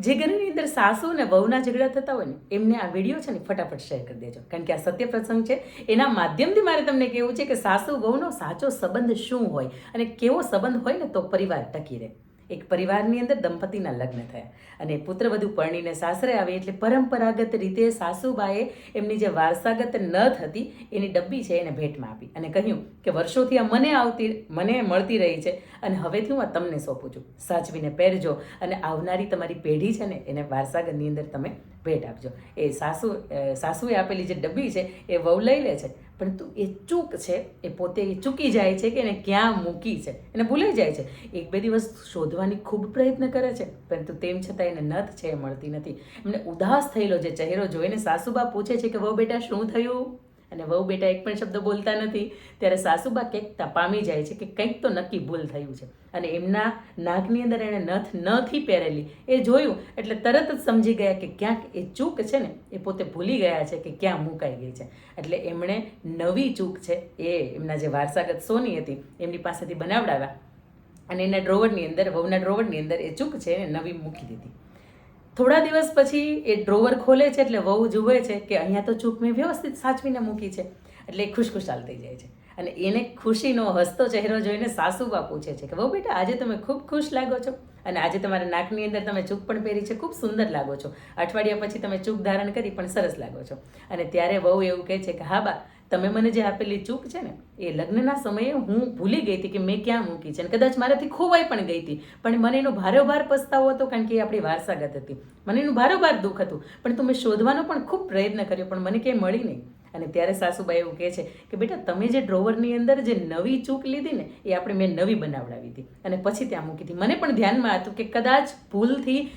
જે ઘરની અંદર સાસુ અને વહુના ઝઘડા થતા હોય ને, એમને આ વીડિયો છે ને ફટાફટ શેર કરી દેજો. કારણ કે આ સત્ય પ્રસંગ છે. એના માધ્યમથી મારે તમને કહેવું છે કે સાસુ વહુનો સાચો સંબંધ શું હોય અને કેવો સંબંધ હોય ને તો પરિવાર ટકી રહે. એક પરિવારની અંદર દંપતીના લગ્ન થયા. અને પુત્રવધુ પરણીને સાસરે આવે એટલે પરંપરાગત રીતે સાસુબાએ એમની જે વારસાગત નથ હતી, એની ડબ્બી છે એને ભેટમાં આપી. અને કહ્યું કે વર્ષોથી આ મને આવતી, મને મળતી રહી છે અને હવેથી હું આ તમને સોંપું છું. સાચવીને પહેરજો અને આવનારી તમારી પેઢી છે ને, એને વારસાગતની અંદર તમે ભેટ આપજો. એ સાસુ સાસુએ આપેલી જે ડબ્બી છે એ વહુ લઈ લે છે. પરંતુ એ ચૂક છે, એ પોતે એ ચૂકી જાય છે કે એને ક્યાં મૂકી છે? એને ભૂલાઈ જાય છે. એક બે દિવસ શોધવાની ખૂબ પ્રયત્ન કરે છે, પરંતુ તેમ છતાં એને નથ છે મળતી નથી. એમને ઉદાસ થયેલો જે ચહેરો જોઈને સાસુબા પૂછે છે કે, વહુ બેટા, શું થયું? અને વહુ બેટા એક પણ શબ્દ બોલતા નથી. ત્યારે સાસુબા કંઈક તપામી પામી જાય છે કે કંઈક તો નક્કી ભૂલ થયું છે. અને એમના નાકની અંદર એણે નથ નથી પહેરેલી. એ જોયું એટલે તરત જ સમજી ગયા કે ક્યાંક એ ચૂક છે ને, એ પોતે ભૂલી ગયા છે કે ક્યાં મુકાઈ ગઈ છે. એટલે એમણે નવી ચૂક છે એ એમના જે વારસાગત સોની હતી, એમની પાસેથી બનાવડાવ્યા. અને એના ડ્રોવરની અંદર, વહુના ડ્રોવરની અંદર એ ચૂક છે એને નવી મૂકી દીધી. થોડા દિવસ પછી એ ડ્રોવર ખોલે છે એટલે વહુ જુએ છે કે અહીંયા તો ચૂક મેં વ્યવસ્થિત સાચવીને મૂકી છે. એટલે ખુશખુશાલ થઈ જાય છે. અને એને ખુશીનો હસતો ચહેરો જોઈને સાસુબા પૂછે છે કે, વહુ બેટા, આજે તમે ખૂબ ખુશ લાગો છો અને આજે તમારા નાકની અંદર તમે ચૂક પણ પહેરી છે, ખૂબ સુંદર લાગો છો. અઠવાડિયા પછી તમે ચૂક ધારણ કરી પણ સરસ લાગો છો. અને ત્યારે વહુ એવું કહે છે કે, હા બા, તમે મને જે આપેલી ચૂક છે ને, એ લગ્નના સમયે હું ભૂલી ગઈ હતી કે મેં ક્યાં મૂકી છે અને કદાચ મારાથી ખોવાઈ પણ ગઈ હતી. પણ મને એનો ભારોભાર પસ્તાવો હતો કારણ કે એ આપણી વારસાગત હતી. મને એનું ભારોભાર દુઃખ હતું. પણ તું મેં શોધવાનો પણ ખૂબ પ્રયત્ન કર્યો, પણ મને ક્યાંય મળી નહીં. અને ત્યારે સાસુબા એવું કહે છે કે, બેટા, તમે જે ડ્રોવરની અંદર જે નવી ચૂક લીધી ને, એ આપણે મેં નવી બનાવડાવી હતી. અને પછી ત્યાં મૂકી હતી. મને પણ ધ્યાનમાં હતું કે, કદાચ ભૂલથી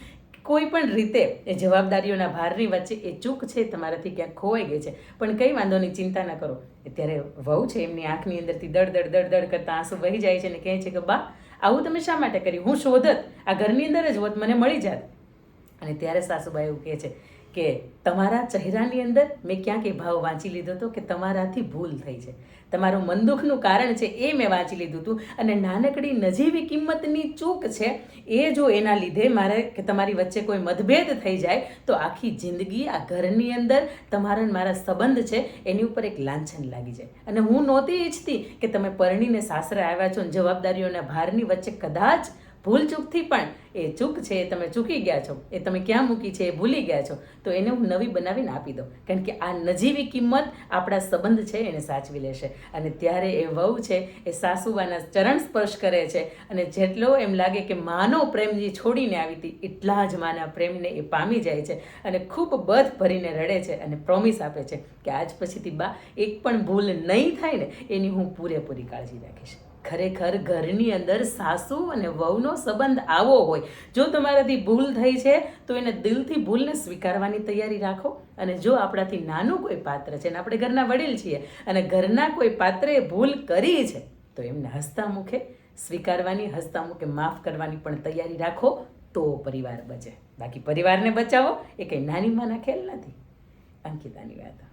કોઈ પણ રીતે એ જવાબદારીઓના ભારની વચ્ચે એ ચૂક છે તમારાથી ક્યાંક ખોવાઈ ગઈ છે. પણ કંઈ વાંધો નહીં, ચિંતા ન કરો. ત્યારે વહુ છે, એમની આંખની અંદરથી દડ દડ દડ દડ કરતા આંસુ વહી જાય છે અને કહે છે કે, બા, આવું તમે શા માટે કર્યું? હું શોધત. આ ઘરની અંદર જ હોત, મને મળી જાત. અને ત્યારે સાસુબા એવું કહે છે કે તમારા ચહેરાની અંદર મેં ક્યાંક એ ભાવ વાંચી લીધો હતો કે તમારાથી ભૂલ થઈ છે. તમારું મનદુખનું કારણ છે એ મેં વાંચી લીધું હતું. અને નાનકડી નજીવી કિંમતની ચૂક છે એ જો એના લીધે મારે કે તમારી વચ્ચે કોઈ મતભેદ થઈ જાય, તો આખી જિંદગી આ ઘરની અંદર તમારા મારા સંબંધ છે એની ઉપર એક લાંછન લાગી જાય. અને હું નહોતી ઈચ્છતી કે તમે પરણીને સાસરે આવ્યા છો અને જવાબદારીઓના ભારની વચ્ચે કદાચ ભૂલ ચૂકથી પણ એ ચૂક છે એ તમે ચૂકી ગયા છો, એ તમે ક્યાં મૂકી છે એ ભૂલી ગયા છો, તો એને હું નવી બનાવીને આપી દઉં. કારણ કે આ નજીવી કિંમત આપણા સંબંધ છે એને સાચવી લેશે. અને ત્યારે એ વહુ છે એ સાસુબાના ચરણ સ્પર્શ કરે છે અને જેટલો એમ લાગે કે માનો પ્રેમ જે છોડીને આવી હતી, એટલા જ માના પ્રેમને એ પામી જાય છે અને ખૂબ બધ ભરીને રડે છે અને પ્રોમિસ આપે છે કે આજ પછીથી બા, એક પણ ભૂલ નહીં થાય ને, એની હું પૂરેપૂરી કાળજી રાખીશ. ખરેખર ઘરની અંદર સાસુ અને વહુનો સંબંધ આવો હોય. જો તમારાથી ભૂલ થઈ છે, તો એને દિલથી ભૂલને સ્વીકારવાની તૈયારી રાખો. અને જો આપણાથી નાનું કોઈ પાત્ર છે, અને આપણે ઘરના વડીલ છીએ, અને ઘરના કોઈ પાત્રે ભૂલ કરી છે, તો એમને હસતા મુખે, સ્વીકારવાની, હસતા મુખે માફ કરવાની પણ તૈયારી રાખો, તો પરિવાર બચે. બાકી પરિવારને બચાવો, એ કંઈ નાની માના ખેલ નથી. અંકિતાની વાત.